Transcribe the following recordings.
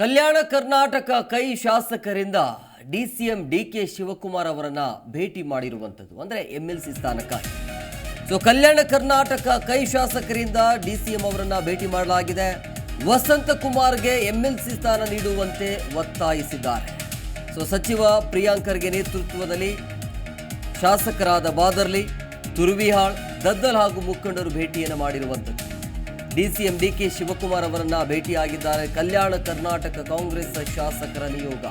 ಕಲ್ಯಾಣ ಕರ್ನಾಟಕ ಕೈ ಶಾಸಕರಿಂದ D C M D K Shivakumar ಅವರನ್ನ ಭೇಟಿ ಮಾಡಿರುವಂಥದ್ದು, ಅಂದರೆ ಎಂ ಎಲ್ ಸಿ ಸ್ಥಾನಕ್ಕಾಗಿ. ಸೊ ಕಲ್ಯಾಣ ಕರ್ನಾಟಕ ಕೈ ಶಾಸಕರಿಂದ ಡಿ ಸಿ ಎಂ ಅವರನ್ನ ಭೇಟಿ ಮಾಡಲಾಗಿದೆ. ವಸಂತ ಕುಮಾರ್ಗೆ ಎಂ ಎಲ್ ಸಿ ಸ್ಥಾನ ನೀಡುವಂತೆ ಒತ್ತಾಯಿಸಿದ್ದಾರೆ. ಸೊ ಸಚಿವ ಪ್ರಿಯಾಂಕರ್ಗೆ ನೇತೃತ್ವದಲ್ಲಿ ಶಾಸಕರಾದ ಬಾದರ್ಲಿ, ತುರುವಿಹಾಳ್, ದದ್ದಲ್ ಹಾಗೂ ಮುಖಂಡರು ಭೇಟಿಯನ್ನು ಮಾಡಿರುವಂಥದ್ದು. ಡಿಸಿಎಂ ಡಿಕೆ ಶಿವಕುಮಾರ್ ಅವರನ್ನ ಭೇಟಿಯಾಗಿದ್ದಾರೆ. ಕಲ್ಯಾಣ ಕರ್ನಾಟಕ ಕಾಂಗ್ರೆಸ್ ಶಾಸಕರ ನಿಯೋಗ.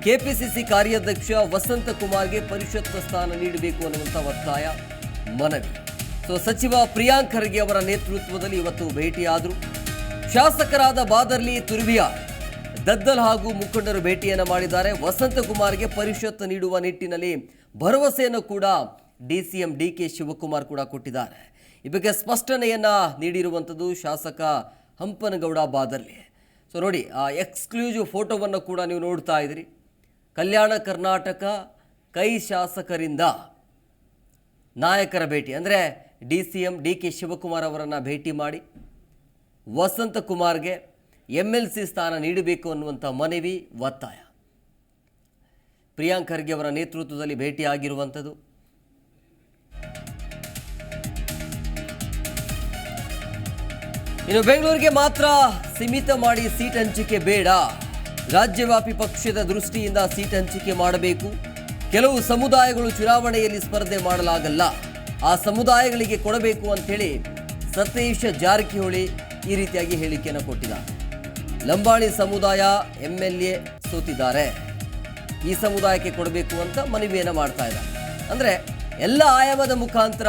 ಕೆಪಿಸಿಸಿ ಕಾರ್ಯಾಧ್ಯಕ್ಷ ವಸಂತ ಕುಮಾರ್ಗೆ ಪರಿಷತ್ ಸ್ಥಾನ ನೀಡಬೇಕು ಅನ್ನುವಂಥ ಒತ್ತಾಯ, ಮನವಿ. ಸೊ, ಸಚಿವ ಪ್ರಿಯಾಂಕ್ ಖರ್ಗೆ ಅವರ ನೇತೃತ್ವದಲ್ಲಿ ಇವತ್ತು ಭೇಟಿಯಾದರು. ಶಾಸಕರಾದ ಬಾದರ್ಲಿ ತುರ್ವಿಯಾಳ್ ದದ್ದಲ್ ಹಾಗೂ ಮುಖಂಡರು ಭೇಟಿಯನ್ನು ಮಾಡಿದ್ದಾರೆ. ವಸಂತ ಕುಮಾರ್ಗೆ ಪರಿಷತ್ ನೀಡುವ ನಿಟ್ಟಿನಲ್ಲಿ ಭರವಸೆಯನ್ನು ಕೂಡ D C M D K Shivakumar ಕೂಡ ಕೊಟ್ಟಿದ್ದಾರೆ. ಈ ಬಗ್ಗೆ ಸ್ಪಷ್ಟನೆಯನ್ನು ನೀಡಿರುವಂಥದ್ದು ಶಾಸಕ ಹಂಪನಗೌಡ ಬಾದರ್ಲಿ. ಸೊ ನೋಡಿ, ಆ ಎಕ್ಸ್ಕ್ಲೂಸಿವ್ ಫೋಟೋವನ್ನು ಕೂಡ ನೀವು ನೋಡ್ತಾ ಇದ್ದೀರಿ. ಕಲ್ಯಾಣ ಕರ್ನಾಟಕ ಕೈ ಶಾಸಕರಿಂದ ನಾಯಕರ ಭೇಟಿ. ಅಂದರೆ D C M D K Shivakumar ಅವರನ್ನು ಭೇಟಿ ಮಾಡಿ, ವಸಂತ ಕುಮಾರ್ಗೆ ಎಂ ಎಲ್ ಸಿ ಸ್ಥಾನ ನೀಡಬೇಕು ಅನ್ನುವಂಥ ಮನವಿ, ಒತ್ತಾಯ. ಪ್ರಿಯಾಂಕ್ ಖರ್ಗೆ ಅವರ ನೇತೃತ್ವದಲ್ಲಿ ಭೇಟಿಯಾಗಿರುವಂಥದ್ದು. ಇನ್ನು ಬೆಂಗಳೂರಿಗೆ ಮಾತ್ರ ಸೀಮಿತ ಮಾಡಿ ಸೀಟ್ ಹಂಚಿಕೆ ಬೇಡ. ರಾಜ್ಯವ್ಯಾಪಿ ಪಕ್ಷದ ದೃಷ್ಟಿಯಿಂದ ಸೀಟ್ ಹಂಚಿಕೆ ಮಾಡಬೇಕು. ಕೆಲವು ಸಮುದಾಯಗಳು ಚುನಾವಣೆಯಲ್ಲಿ ಸ್ಪರ್ಧೆ ಮಾಡಲಾಗಲ್ಲ. ಆ ಸಮುದಾಯಗಳಿಗೆ ಕೊಡಬೇಕು ಅಂತೇಳಿ ಸತೀಶ್ ಜಾರಕಿಹೊಳಿ ಈ ರೀತಿಯಾಗಿ ಹೇಳಿಕೆಯನ್ನು ಕೊಟ್ಟಿದ್ದಾರೆ. ಲಂಬಾಣಿ ಸಮುದಾಯ ಎಂ ಎಲ್ ಎ ಸೋತಿದ್ದಾರೆ. ಈ ಸಮುದಾಯಕ್ಕೆ ಕೊಡಬೇಕು ಅಂತ ಮನವಿಯನ್ನು ಮಾಡ್ತಾ ಇದ್ದಾರೆ. ಅಂದರೆ ಎಲ್ಲ ಆಯಾಮದ ಮುಖಾಂತರ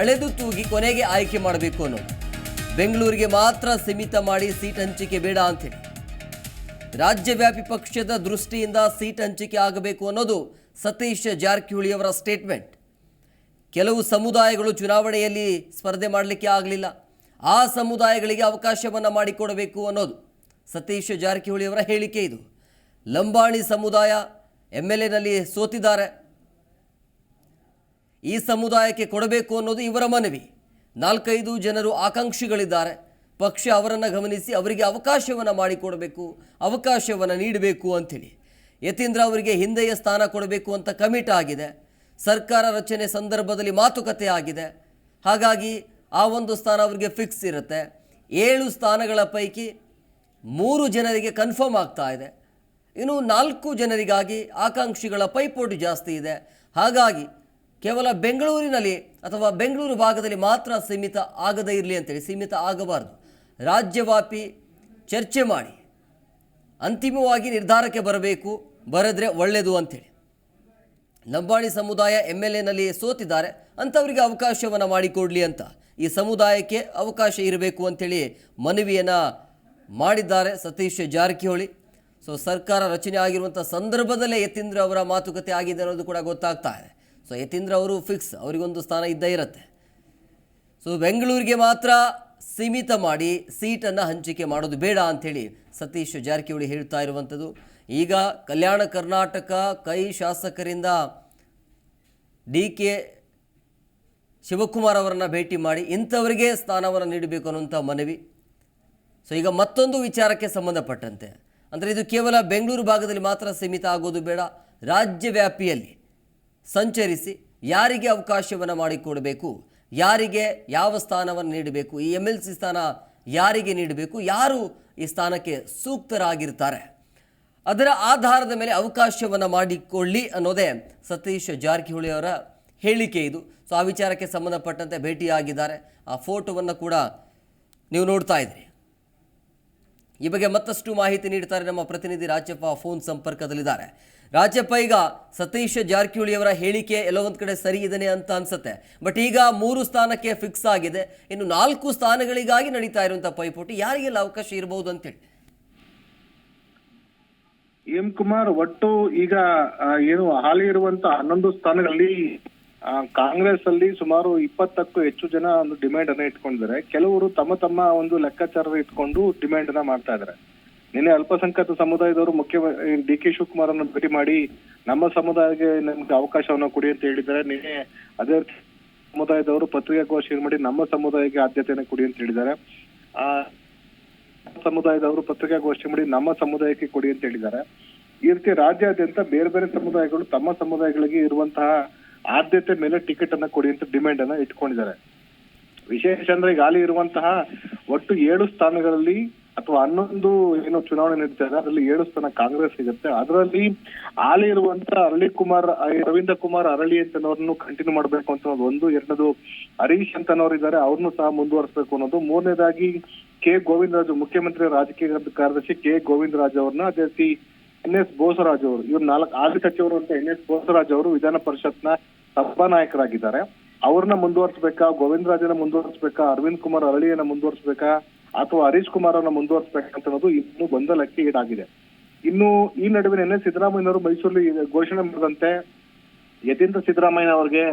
ಅಳೆದು ತೂಗಿ ಕೊನೆಗೆ ಆಯ್ಕೆ ಮಾಡಬೇಕು ಅನ್ನೋದು. ಬೆಂಗಳೂರಿಗೆ ಮಾತ್ರ ಸೀಮಿತ ಮಾಡಿ ಸೀಟ್ ಹಂಚಿಕೆ ಬೇಡ ಅಂತೇಳಿ ರಾಜ್ಯವ್ಯಾಪಿ ಪಕ್ಷದ ದೃಷ್ಟಿಯಿಂದ ಸೀಟ್ ಹಂಚಿಕೆ ಆಗಬೇಕು ಅನ್ನೋದು ಸತೀಶ್ ಜಾರಕಿಹೊಳಿ ಅವರ ಸ್ಟೇಟ್ಮೆಂಟ್ ಕೆಲವು ಸಮುದಾಯಗಳು ಚುನಾವಣೆಯಲ್ಲಿ ಸ್ಪರ್ಧೆ ಮಾಡಲಿಕ್ಕೆ ಆಗಲಿಲ್ಲ. ಆ ಸಮುದಾಯಗಳಿಗೆ ಅವಕಾಶವನ್ನು ಮಾಡಿಕೊಡಬೇಕು ಅನ್ನೋದು ಸತೀಶ್ ಜಾರಕಿಹೊಳಿ ಅವರ ಹೇಳಿಕೆ ಇದು. ಲಂಬಾಣಿ ಸಮುದಾಯ ಎಂ ಎಲ್ ಎನಲ್ಲಿ ಸೋತಿದ್ದಾರೆ. ಈ ಸಮುದಾಯಕ್ಕೆ ಕೊಡಬೇಕು ಅನ್ನೋದು ಇವರ ಮನವಿ. ನಾಲ್ಕೈದು ಜನರು ಆಕಾಂಕ್ಷಿಗಳಿದ್ದಾರೆ. ಪಕ್ಷ ಅವರನ್ನು ಗಮನಿಸಿ ಅವರಿಗೆ ಅವಕಾಶವನ್ನು ಮಾಡಿಕೊಡಬೇಕು, ಅವಕಾಶವನ್ನು ನೀಡಬೇಕು ಅಂಥೇಳಿ. ಯತೀಂದ್ರ ಅವರಿಗೆ ಹಿಂದೆಯೇ ಸ್ಥಾನ ಕೊಡಬೇಕು ಅಂತ ಕಮಿಟ್ ಆಗಿದೆ. ಸರ್ಕಾರ ರಚನೆ ಸಂದರ್ಭದಲ್ಲಿ ಮಾತುಕತೆ ಆಗಿದೆ. ಹಾಗಾಗಿ ಆ ಒಂದು ಸ್ಥಾನ ಅವರಿಗೆ ಫಿಕ್ಸ್ ಇರುತ್ತೆ. ಏಳು ಸ್ಥಾನಗಳ ಪೈಕಿ ಮೂರು ಜನರಿಗೆ ಕನ್ಫರ್ಮ್ ಆಗ್ತಾ ಇದೆ. ಇನ್ನು ನಾಲ್ಕು ಜನರಿಗಾಗಿ ಆಕಾಂಕ್ಷಿಗಳ ಪೈಪೋಟಿ ಜಾಸ್ತಿ ಇದೆ. ಹಾಗಾಗಿ ಕೇವಲ ಬೆಂಗಳೂರಿನಲ್ಲಿ ಅಥವಾ ಬೆಂಗಳೂರು ಭಾಗದಲ್ಲಿ ಮಾತ್ರ ಸೀಮಿತ ಆಗದೇ ಇರಲಿ ಅಂತೇಳಿ, ಸೀಮಿತ ಆಗಬಾರ್ದು. ರಾಜ್ಯವ್ಯಾಪಿ ಚರ್ಚೆ ಮಾಡಿ. ಅಂತಿಮವಾಗಿ ನಿರ್ಧಾರಕ್ಕೆ ಬರಬೇಕು, ಬರೆದ್ರೆ ಒಳ್ಳೆಯದು ಅಂಥೇಳಿ ಲಂಬಾಣಿ ಸಮುದಾಯ ಎಂ ಎಲ್ ಎನಲ್ಲಿ ಸೋತಿದ್ದಾರೆ, ಅಂಥವರಿಗೆ ಅವಕಾಶವನ್ನು ಮಾಡಿಕೊಡಲಿ ಅಂತ. ಈ ಸಮುದಾಯಕ್ಕೆ ಅವಕಾಶ ಇರಬೇಕು ಅಂಥೇಳಿ ಮನವಿಯನ್ನು ಮಾಡಿದ್ದಾರೆ ಸತೀಶ್ ಜಾರಕಿಹೊಳಿ. ಸೊ, ಸರ್ಕಾರ ರಚನೆ ಆಗಿರುವಂಥ ಸಂದರ್ಭದಲ್ಲೇ ಯತೀಂದ್ರ ಅವರ ಮಾತುಕತೆ ಆಗಿದೆ ಅನ್ನೋದು ಕೂಡ ಗೊತ್ತಾಗ್ತಾ ಇದೆ. ಸೊ ಯತೀಂದ್ರ ಅವರು ಫಿಕ್ಸ್ ಅವರಿಗೊಂದು ಸ್ಥಾನ ಇದ್ದೇ ಇರುತ್ತೆ. ಸೊ ಬೆಂಗಳೂರಿಗೆ ಮಾತ್ರ ಸೀಮಿತ ಮಾಡಿ ಸೀಟನ್ನು ಹಂಚಿಕೆ ಮಾಡೋದು ಬೇಡ ಅಂಥೇಳಿ ಸತೀಶ್ ಜಾರಕಿಹೊಳಿ ಹೇಳ್ತಾ ಇರುವಂಥದ್ದು. ಈಗ ಕಲ್ಯಾಣ ಕರ್ನಾಟಕ ಕೈ ಶಾಸಕರಿಂದ ಡಿ ಕೆ ಶಿವಕುಮಾರ್ ಅವರನ್ನು ಭೇಟಿ ಮಾಡಿ ಇಂಥವರಿಗೆ ಸ್ಥಾನವನ್ನು ನೀಡಬೇಕು ಅನ್ನುವಂಥ ಮನವಿ. ಸೊ ಈಗ ಮತ್ತೊಂದು ವಿಚಾರಕ್ಕೆ ಸಂಬಂಧಪಟ್ಟಂತೆ. ಅಂದರೆ ಇದು ಕೇವಲ ಬೆಂಗಳೂರು ಭಾಗದಲ್ಲಿ ಮಾತ್ರ ಸೀಮಿತ ಆಗೋದು ಬೇಡ, ರಾಜ್ಯವ್ಯಾಪಿಯಲ್ಲಿ ಸಂಚರಿಸಿ ಯಾರಿಗೆ ಅವಕಾಶವನ್ನು ಮಾಡಿಕೊಡಬೇಕು, ಯಾರಿಗೆ ಯಾವ ಸ್ಥಾನವನ್ನು ನೀಡಬೇಕು, ಈ ಎಂ ಸಿ ಸ್ಥಾನ ಯಾರಿಗೆ ನೀಡಬೇಕು, ಯಾರು ಈ ಸ್ಥಾನಕ್ಕೆ ಸೂಕ್ತರಾಗಿರ್ತಾರೆ. ಅದರ ಆಧಾರದ ಮೇಲೆ ಅವಕಾಶವನ್ನು ಮಾಡಿಕೊಳ್ಳಿ ಅನ್ನೋದೇ ಸತೀಶ್ ಜಾರಕಿಹೊಳಿ ಅವರ ಹೇಳಿಕೆ ಇದು. ಸೊ ಆ ವಿಚಾರಕ್ಕೆ ಸಂಬಂಧಪಟ್ಟಂತೆ ಭೇಟಿಯಾಗಿದ್ದಾರೆ. ಆ ಫೋಟೋವನ್ನು ಕೂಡ ನೀವು ನೋಡ್ತಾ ಇದ್ರಿ. ಈ ಬಗ್ಗೆ ಮತ್ತಷ್ಟು ಮಾಹಿತಿ ನೀಡ್ತಾರೆ ನಮ್ಮ ಪ್ರತಿನಿಧಿ ರಾಜಪ್ಪ, ಫೋನ್ ಸಂಪರ್ಕದಲ್ಲಿದ್ದಾರೆ. ರಾಜ್ಯಪ್ಪ ಈಗ ಸತೀಶ್ ಜಾರಕಿಹೊಳಿ ಅವರ ಹೇಳಿಕೆ ಎಲ್ಲೋ ಒಂದು ಕಡೆ ಸರಿ ಇದನೆ ಅಂತ ಅನ್ಸುತ್ತೆ. ಬಟ್ ಈಗ ಮೂರು ಸ್ಥಾನಕ್ಕೆ ಫಿಕ್ಸ್ ಆಗಿದೆ. ಇನ್ನು ನಾಲ್ಕು ಸ್ಥಾನಗಳಿಗಾಗಿ ನಡೀತಾ ಇರುವಂತಹ ಪೈಪೋಟಿ ಯಾರಿಗೆಲ್ಲ ಅವಕಾಶ ಇರಬಹುದು ಅಂತೇಳಿ? ಎಂ ಕುಮಾರ್, ಒಟ್ಟು ಈಗ ಏನು ಹಾಲಿ ಇರುವಂತ ಹನ್ನೊಂದು ಸ್ಥಾನಗಳಲ್ಲಿ ಕಾಂಗ್ರೆಸ್ ಅಲ್ಲಿ ಸುಮಾರು ಇಪ್ಪತ್ತಕ್ಕೂ ಹೆಚ್ಚು ಜನ ಒಂದು ಡಿಮ್ಯಾಂಡ್ ಅನ್ನ ಇಟ್ಕೊಂಡಿದ್ದಾರೆ. ಕೆಲವರು ತಮ್ಮ ತಮ್ಮ ಒಂದು ಲೆಕ್ಕಾಚಾರ ಇಟ್ಕೊಂಡು ಡಿಮ್ಯಾಂಡ್ ಅನ್ನ ಮಾಡ್ತಾ ಇದ್ದಾರೆ. ನಿನ್ನೆ ಅಲ್ಪಸಂಖ್ಯಾತ ಸಮುದಾಯದವರು ಮುಖ್ಯ ಡಿ ಕೆ ಶಿವಕುಮಾರ್ ಅನ್ನು ಭೇಟಿ ಮಾಡಿ ನಮ್ಮ ಸಮುದಾಯಕ್ಕೆ ನಮ್ಗೆ ಅವಕಾಶವನ್ನ ಕೊಡಿ ಅಂತ ಹೇಳಿದ್ದಾರೆ. ನಿನ್ನೆ ಅದೇ ಸಮುದಾಯದವರು ಸಮುದಾಯದವರು ಘೋಷಣೆ ಮಾಡಿ ನಮ್ಮ ಸಮುದಾಯಕ್ಕೆ ಆದ್ಯತೆಯನ್ನು ಕೊಡಿ ಅಂತ ಹೇಳಿದ್ದಾರೆ. ಆ, ಸಮುದಾಯದವರು ಪತ್ರಿಕಾಗೋಷ್ಠಿ ಮಾಡಿ ನಮ್ಮ ಸಮುದಾಯಕ್ಕೆ ಕೊಡಿ ಅಂತ ಹೇಳಿದ್ದಾರೆ. ಈ ರೀತಿ ರಾಜ್ಯಾದ್ಯಂತ ಬೇರೆ ಬೇರೆ ಸಮುದಾಯಗಳು ತಮ್ಮ ಸಮುದಾಯಗಳಿಗೆ ಇರುವಂತಹ ಆದ್ಯತೆ ಮೇಲೆ ಟಿಕೆಟ್ ಅನ್ನ ಕೊಡಿ ಅಂತ ಡಿಮ್ಯಾಂಡ್ ಅನ್ನ ಇಟ್ಕೊಂಡಿದ್ದಾರೆ. ವಿಶೇಷ ಅಂದ್ರೆ ಈಗ ಇರುವಂತಹ ಒಟ್ಟು ಏಳು ಸ್ಥಾನಗಳಲ್ಲಿ ಅಥವಾ ಹನ್ನೊಂದು ಏನು ಚುನಾವಣೆ ನಡೀತಾ ಇದೆ, ಅದರಲ್ಲಿ ಏಳು ಸ್ಥಾನ ಕಾಂಗ್ರೆಸ್ ಸಿಗುತ್ತೆ. ಅದರಲ್ಲಿ ಹಾಲಿ ಇರುವಂತ ಅರಳಿ ಕುಮಾರ್ ರವೀಂದ್ರ ಕುಮಾರ್ ಅರಳಿ ಅಂತನವ್ರನ್ನು ಕಂಟಿನ್ಯೂ ಮಾಡ್ಬೇಕು ಅಂತ ಒಂದು. ಎರಡನೇದು ಹರೀಶ್ ಅಂತನವ್ರು ಇದ್ದಾರೆ, ಅವ್ರನ್ನು ಸಹ ಮುಂದುವರಿಸಬೇಕು ಅನ್ನೋದು. ಮೂರನೇದಾಗಿ ಕೆ. ಗೋವಿಂದರಾಜು, ಮುಖ್ಯಮಂತ್ರಿ ರಾಜಕೀಯ ಕಾರ್ಯದರ್ಶಿ ಕೆ. ಗೋವಿಂದರಾಜ್ ಅವ್ರನ್ನ, ಅದೇ ರೀತಿ ಎನ್ ಎಸ್ ಬೋಸರಾಜ್ ಅವರು, ಇವ್ರು ನಾಲ್ಕು ಆರ್ಥಿಕ ಸಚಿವರು ಅಂತ ಎನ್ ಎಸ್ ಬೋಸರಾಜ್ ಅವರು ವಿಧಾನ ಪರಿಷತ್ನ ಸಭಾನಾಯಕರಾಗಿದ್ದಾರೆ. ಅವ್ರನ್ನ ಮುಂದುವರಿಸಬೇಕಾ ಗೋವಿಂದರಾಜನ ಮುಂದುವರಿಸಬೇಕಾ, ಅರವಿಂದ್ ಕುಮಾರ್ ಅರಳಿಯನ್ನ ಮುಂದುವರಿಸಬೇಕಾ? ಅಥವಾ ಹರೀಶ್ ಕುಮಾರ್ ಅವರನ್ನ ಮುಂದುವರ್ಸ್ಬೇಕಂತ ಅನ್ನೋದು ಇನ್ನು ಗೊಂದಲಕ್ಕೆ ಈಡಾಗಿದೆ. ಇನ್ನು ಈ ನಡುವೆ ನಿನ್ನೆ ಸಿದ್ದರಾಮಯ್ಯನವರು ಮೈಸೂರಲ್ಲಿ ಘೋಷಣೆ ಮಾಡಿದಂತೆ ಯತೀಂದ್ರ ಸಿದ್ದರಾಮಯ್ಯ ಅವರಿಗೆ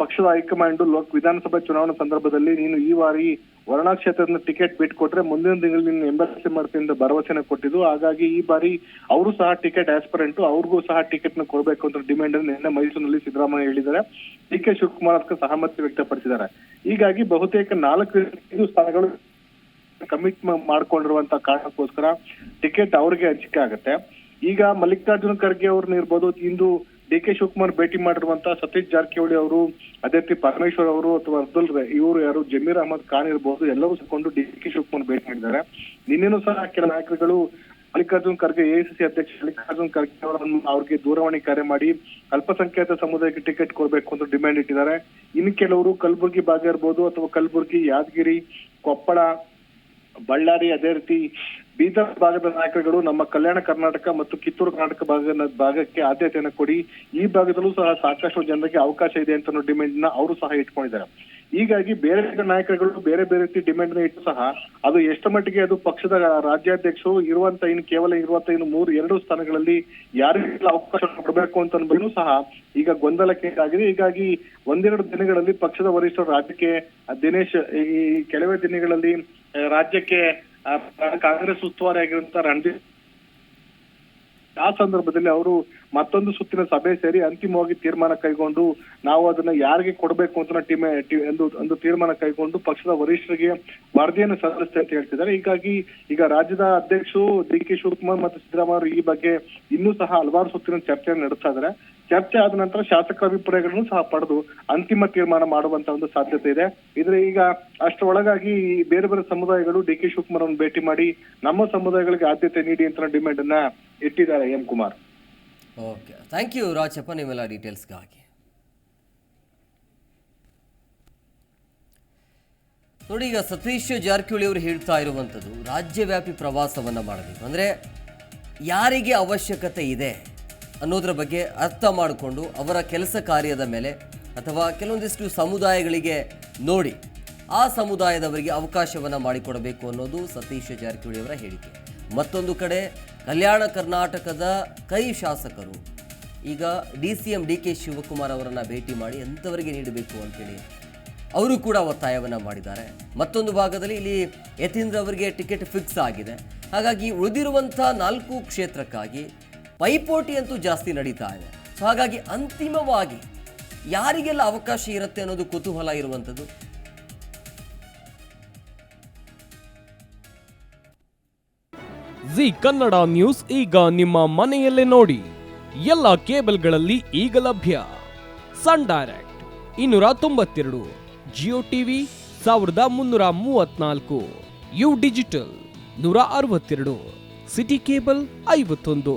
ಪಕ್ಷದ ಹೈಕಮಾಂಡ್ ಲೋಕ್ ವಿಧಾನಸಭೆ ಚುನಾವಣಾ ಸಂದರ್ಭದಲ್ಲಿ ನೀನು ಈ ಬಾರಿ ವರ್ಣಾ ಕ್ಷೇತ್ರದಿಂದ ಟಿಕೆಟ್ ಬಿಟ್ಕೊಟ್ರೆ ಮುಂದಿನ ತಿಂಗಳು ನೀನು ಎಂಬಸಿ ಮಾಡ್ತೀನಿ ಅಂತ ಭರವಸೆನ ಕೊಟ್ಟಿದ್ದು. ಹಾಗಾಗಿ ಈ ಬಾರಿ ಅವರು ಸಹ ಟಿಕೆಟ್ ಆಸ್ಪರೆಂಟ್ ಅವ್ರಿಗೂ ಸಹ ಟಿಕೆಟ್ನ ಕೊಡಬೇಕು ಅಂತ ಡಿಮ್ಯಾಂಡ್ ಅನ್ನು ನಿನ್ನೆ ಮೈಸೂರಿನಲ್ಲಿ ಸಿದ್ದರಾಮಯ್ಯ ಹೇಳಿದ್ದಾರೆ. ಡಿ ಕೆ ಶಿವಕುಮಾರ್ ಅದಕ್ಕೆ ಸಹಮತಿ ವ್ಯಕ್ತಪಡಿಸಿದ್ದಾರೆ. ಹೀಗಾಗಿ ಬಹುತೇಕ ನಾಲ್ಕು ಸ್ಥಾನಗಳು ಕಮಿಟ್ ಮಾಡ್ಕೊಂಡಿರುವಂತ ಕಾರಣಕ್ಕೋಸ್ಕರ ಟಿಕೆಟ್ ಅವ್ರಿಗೆ ಹಂಚಿಕೆ ಆಗುತ್ತೆ. ಈಗ ಮಲ್ಲಿಕಾರ್ಜುನ ಖರ್ಗೆ ಅವ್ರನ್ನ ಇರ್ಬೋದು, ಇಂದು ಡಿ ಕೆ ಶಿವಕುಮಾರ್ ಭೇಟಿ ಮಾಡಿರುವಂತ ಸತೀಶ್ ಜಾರಕಿಹೊಳಿ ಅವರು, ಅದೇ ರೀತಿ ಪರಮೇಶ್ವರ್ ಅವರು ಅಥವಾ ಅಬ್ದುಲ್ ಇವರು ಯಾರು, ಜಮೀರ್ ಅಹಮದ್ ಖಾನ್ ಇರ್ಬೋದು ಎಲ್ಲರೂ ಸಿಕ್ಕೊಂಡು ಡಿ ಕೆ ಶಿವಕುಮಾರ್ ಭೇಟಿ ಮಾಡಿದ್ದಾರೆ. ನಿನ್ನೆನೂ ಸಹ ಕೆಲ ನಾಯಕರುಗಳು ಮಲ್ಲಿಕಾರ್ಜುನ್ ಖರ್ಗೆ ಎಐಸಿಸಿ ಅಧ್ಯಕ್ಷ ಮಲ್ಲಿಕಾರ್ಜುನ್ ಖರ್ಗೆ ಅವರನ್ನು ಅವ್ರಿಗೆ ದೂರವಾಣಿ ಕರೆ ಮಾಡಿ ಅಲ್ಪಸಂಖ್ಯಾತ ಸಮುದಾಯಕ್ಕೆ ಟಿಕೆಟ್ ಕೊಡಬೇಕು ಅಂತ ಡಿಮ್ಯಾಂಡ್ ಇಟ್ಟಿದ್ದಾರೆ. ಇನ್ನು ಕೆಲವರು ಕಲಬುರಗಿ ಭಾಗ ಇರ್ಬೋದು ಅಥವಾ ಕಲಬುರಗಿ, ಯಾದಗಿರಿ, ಕೊಪ್ಪಳ ಬಳ್ಳಾರಿ ಅದೇ ರೀತಿ ಬೀದರ್ ಭಾಗದ ನಾಯಕರುಗಳು ನಮ್ಮ ಕಲ್ಯಾಣ ಕರ್ನಾಟಕ ಮತ್ತು ಕಿತ್ತೂರು ಕರ್ನಾಟಕ ಭಾಗ ಭಾಗಕ್ಕೆ ಆದ್ಯತೆಯನ್ನು ಕೊಡಿ. ಈ ಭಾಗದಲ್ಲೂ ಸಹ ಸಾಕಷ್ಟು ಜನರಿಗೆ ಅವಕಾಶ ಇದೆ ಅಂತ ಡಿಮ್ಯಾಂಡ್ನ ಅವರು ಸಹ ಇಟ್ಕೊಂಡಿದ್ದಾರೆ. ಹೀಗಾಗಿ ಬೇರೆ ಬೇರೆ ನಾಯಕರುಗಳು ಬೇರೆ ಬೇರೆ ರೀತಿ ಡಿಮ್ಯಾಂಡ್ನ ಇಟ್ಟು ಸಹ ಅದು ಎಷ್ಟು ಮಟ್ಟಿಗೆ ಅದು ಪಕ್ಷದ ರಾಜ್ಯಾಧ್ಯಕ್ಷರು ಇರುವಂತ ಇನ್ನು ಕೇವಲ ಇರುವಂತ ಇನ್ನು ಮೂರು ಎರಡು ಸ್ಥಾನಗಳಲ್ಲಿ ಯಾರಿಗೆಲ್ಲ ಅವಕಾಶ ಕೊಡಬೇಕು ಅಂತ ಅನ್ಬೋದು ಸಹ ಈಗ ಗೊಂದಲಕ್ಕೆ ಆಗಿದೆ ಹೀಗಾಗಿ ಒಂದೆರಡು ದಿನಗಳಲ್ಲಿ ಪಕ್ಷದ ವರಿಷ್ಠರು ರಾಜ್ಯಕ್ಕೆ ದಿನೇಶ್ ಈ ಕೆಲವೇ ದಿನಗಳಲ್ಲಿ ರಾಜ್ಯಕ್ಕೆ ಕಾಂಗ್ರೆಸ್ ಉಸ್ತುವಾರಿ ಆಗಿರುವಂತ ರಣದೀಪ್ ಆ ಸಂದರ್ಭದಲ್ಲಿ ಅವರು ಮತ್ತೊಂದು ಸುತ್ತಿನ ಸಭೆ ಸೇರಿ ಅಂತಿಮವಾಗಿ ತೀರ್ಮಾನ ಕೈಗೊಂಡು ನಾವು ಅದನ್ನ ಯಾರಿಗೆ ಕೊಡಬೇಕು ಅಂತ ಟೀಮ್ ಒಂದು ಒಂದು ತೀರ್ಮಾನ ಕೈಗೊಂಡು ಪಕ್ಷದ ವರಿಷ್ಠರಿಗೆ ವರದಿಯನ್ನು ಸಲ್ಲಿಸ್ತೇವೆ ಅಂತ ಹೇಳ್ತಿದ್ದಾರೆ. ಹೀಗಾಗಿ ಈಗ ರಾಜ್ಯದ ಅಧ್ಯಕ್ಷರು ಡಿ ಕೆ ಶಿವಕುಮಾರ್ ಮತ್ತು ಸಿದ್ದರಾಮಯ್ಯ ಈ ಬಗ್ಗೆ ಇನ್ನೂ ಸಹ ಹಲವಾರು ಸುತ್ತಿನ ಚರ್ಚೆಯನ್ನು ನಡೆಸ್ತಾ ಇದ್ದಾರೆ. ಚರ್ಚೆ ಆದ ನಂತರ ಶಾಸಕರ ಅಭಿಪ್ರಾಯಗಳನ್ನು ಸಹ ಪಡೆದು ಅಂತಿಮ ತೀರ್ಮಾನ ಮಾಡುವಂತ ಒಂದು ಸಾಧ್ಯತೆ ಇದೆ. ಇದ್ರೆ ಈಗ ಅಷ್ಟರೊಳಗಾಗಿ ಬೇರೆ ಬೇರೆ ಸಮುದಾಯಗಳು ಡಿ ಕೆ ಶಿವಕುಮಾರ್ ಭೇಟಿ ಮಾಡಿ ನಮ್ಮ ಸಮುದಾಯಗಳಿಗೆ ಆದ್ಯತೆ ನೀಡಿ ಅಂತ ಡಿಮ್ಯಾಂಡ್ ಅನ್ನ ಇಟ್ಟಿದ್ದಾರೆ M Kumar. Okay. Thank you Rajappa ನಿಮ್ಮೆಲ್ಲ ಡೀಟೇಲ್ಸ್ಗಾಗಿ ನೋಡಿ, ಈಗ ಸತೀಶ್ ಜಾರಕಿಹೊಳಿ ಅವರು ಹೇಳ್ತಾ ಇರುವಂಥದ್ದು, ರಾಜ್ಯವ್ಯಾಪಿ ಪ್ರವಾಸವನ್ನು ಮಾಡಬೇಕು. ಅಂದರೆ ಯಾರಿಗೆ ಅವಶ್ಯಕತೆ ಇದೆ? ಅನ್ನೋದ್ರ ಬಗ್ಗೆ ಅರ್ಥ ಮಾಡಿಕೊಂಡು ಅವರ ಕೆಲಸ ಕಾರ್ಯದ ಮೇಲೆ ಅಥವಾ ಕೆಲವೊಂದಿಷ್ಟು ಸಮುದಾಯಗಳಿಗೆ ನೋಡಿ ಆ ಸಮುದಾಯದವರಿಗೆ ಅವಕಾಶವನ್ನು ಮಾಡಿಕೊಡಬೇಕು ಅನ್ನೋದು ಸತೀಶ್ ಜಾರಕಿಹೊಳಿ ಅವರ ಹೇಳಿಕೆ. ಮತ್ತೊಂದು ಕಡೆ ಕಲ್ಯಾಣ ಕರ್ನಾಟಕದ ಕೈ ಶಾಸಕರು, ಈಗ D C M D K Shivakumar ಅವರನ್ನು ಭೇಟಿ ಮಾಡಿ ಎಂಥವರಿಗೆ ನೀಡಬೇಕು ಅಂತೇಳಿ ಅವರು ಕೂಡ ಒತ್ತಾಯವನ್ನು ಮಾಡಿದ್ದಾರೆ. ಮತ್ತೊಂದು ಭಾಗದಲ್ಲಿ ಇಲ್ಲಿ ಯತೀಂದ್ರ ಅವರಿಗೆ ಟಿಕೆಟ್ ಫಿಕ್ಸ್ ಆಗಿದೆ. ಹಾಗಾಗಿ ಉಳಿದಿರುವಂಥ ನಾಲ್ಕು ಕ್ಷೇತ್ರಕ್ಕಾಗಿ ಪೈಪೋಟಿ ಅಂತೂ ಜಾಸ್ತಿ ನಡೀತಾ ಇದೆ. ಸೊ ಹಾಗಾಗಿ ಅಂತಿಮವಾಗಿ ಯಾರಿಗೆಲ್ಲ ಅವಕಾಶ ಇರುತ್ತೆ ಅನ್ನೋದು ಕುತೂಹಲ ಇರುವಂಥದ್ದು? ಜಿ ಕನ್ನಡ ನ್ಯೂಸ್ ಈಗ ನಿಮ್ಮ ಮನೆಯಲ್ಲೇ ನೋಡಿ. ಎಲ್ಲ ಕೇಬಲ್ಗಳಲ್ಲಿ ಈಗ ಲಭ್ಯ. ಸನ್ ಡೈರೆಕ್ಟ್ ಇನ್ನೂರ ತೊಂಬತ್ತೆರಡು, ಜಿಯೋ ಟಿವಿ ಸಾವಿರದ ಮುನ್ನೂರ ಮೂವತ್ನಾಲ್ಕು, ಯು ಡಿಜಿಟಲ್ ನೂರ ಅರವತ್ತೆರಡು, ಸಿಟಿ ಕೇಬಲ್ ಐವತ್ತೊಂದು.